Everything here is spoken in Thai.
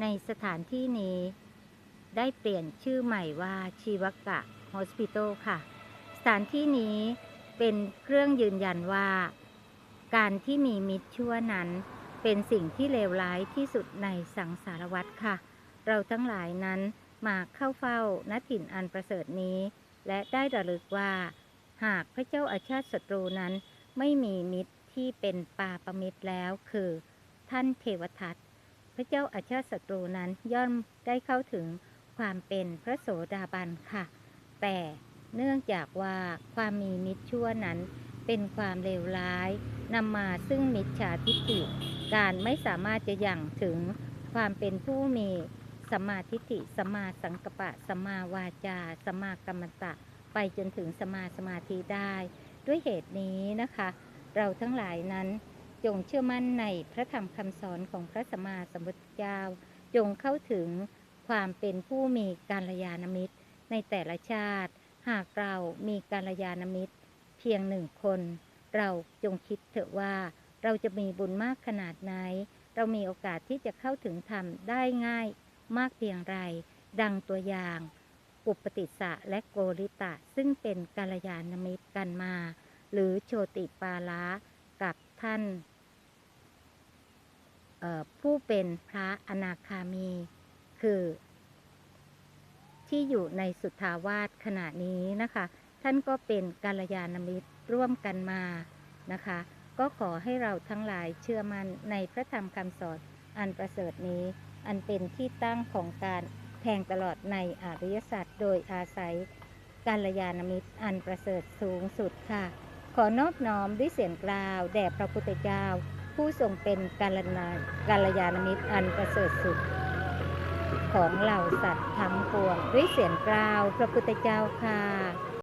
ในสถานที่นี้ ได้เปลี่ยนชื่อใหม่ว่าชีวกะโฮสพิทอลค่ะ สถานที่นี้เป็นเครื่องยืนยันว่า การที่มีมิตรชั่วนั้น เป็นสิ่งที่เลวร้ายที่สุดในสังสารวัตรค่ะ เราทั้งหลายนั้นมาเข้าเฝ้าณถิ่นอันประเสริฐนี้ และได้ระลึกว่า หากพระเจ้าอาชาติศัตรูนั้นไม่มีมิตรที่เป็นปาประมิตรแล้วคือ ท่านเทวทัต พระเจ้าอาชาศัตรูนั้นย่อมได้เข้าถึงความเป็นพระโสดาบันค่ะ แต่เนื่องจากว่าความมีมิตรชั่วนั้นเป็นความเลวร้ายนำมาซึ่งมิจฉาทิฏฐิการไม่สามารถจะยั่งถึงความเป็นผู้มีสัมมาทิฏฐิสัมมาสังกัปปะสัมมาวาจาสัมมากัมมันตะ ไปจนถึงสมมาสมาธิได้ ด้วยเหตุนี้นะคะ เราทั้งหลายนั้น จงเชื่อมั่นในพระธรรมคำสอนของพระสัมมาสัมพุทธเจ้า จงเข้าถึงความเป็นผู้มีการยานมิตร ในแต่ละชาติ หากเรามีการยานมิตร เพียงหนึ่งคน เราจงคิดเถอะว่าเราจะมีบุญมากขนาดไหน เรามีโอกาสที่จะเข้าถึงธรรมได้ง่ายมากเพียงไร ดังตัวอย่างอุปติสะและโกริตะ ซึ่งเป็นกาลยานมิตรกันมา หรือโชติปาละกับท่าน ผู้เป็นพระอนาคามี คือ ที่อยู่ในสุทธาวาสขณะนี้นะคะ ท่านก็เป็นกาลยานมิตรร่วมกันมานะคะ ก็ขอให้เราทั้งหลายเชื่อมั่นในพระธรรมคำสอนอันประเสริฐนี้ อันเป็นที่ตั้งของการแทงตลอดในอริยสัจโดยอาศัยกาลยานมิตรอันประเสริฐสูงสุดค่ะ ขอนอบน้อมด้วยเสียงกล่าว แด่พระพุทธเจ้า ผู้ทรงเป็นกาลนาการยานมิตรอันประเสริฐสุด ของเหล่าสัตว์ทั้งปวงด้วยเสียงกล่าว พระพุทธเจ้าค่ะ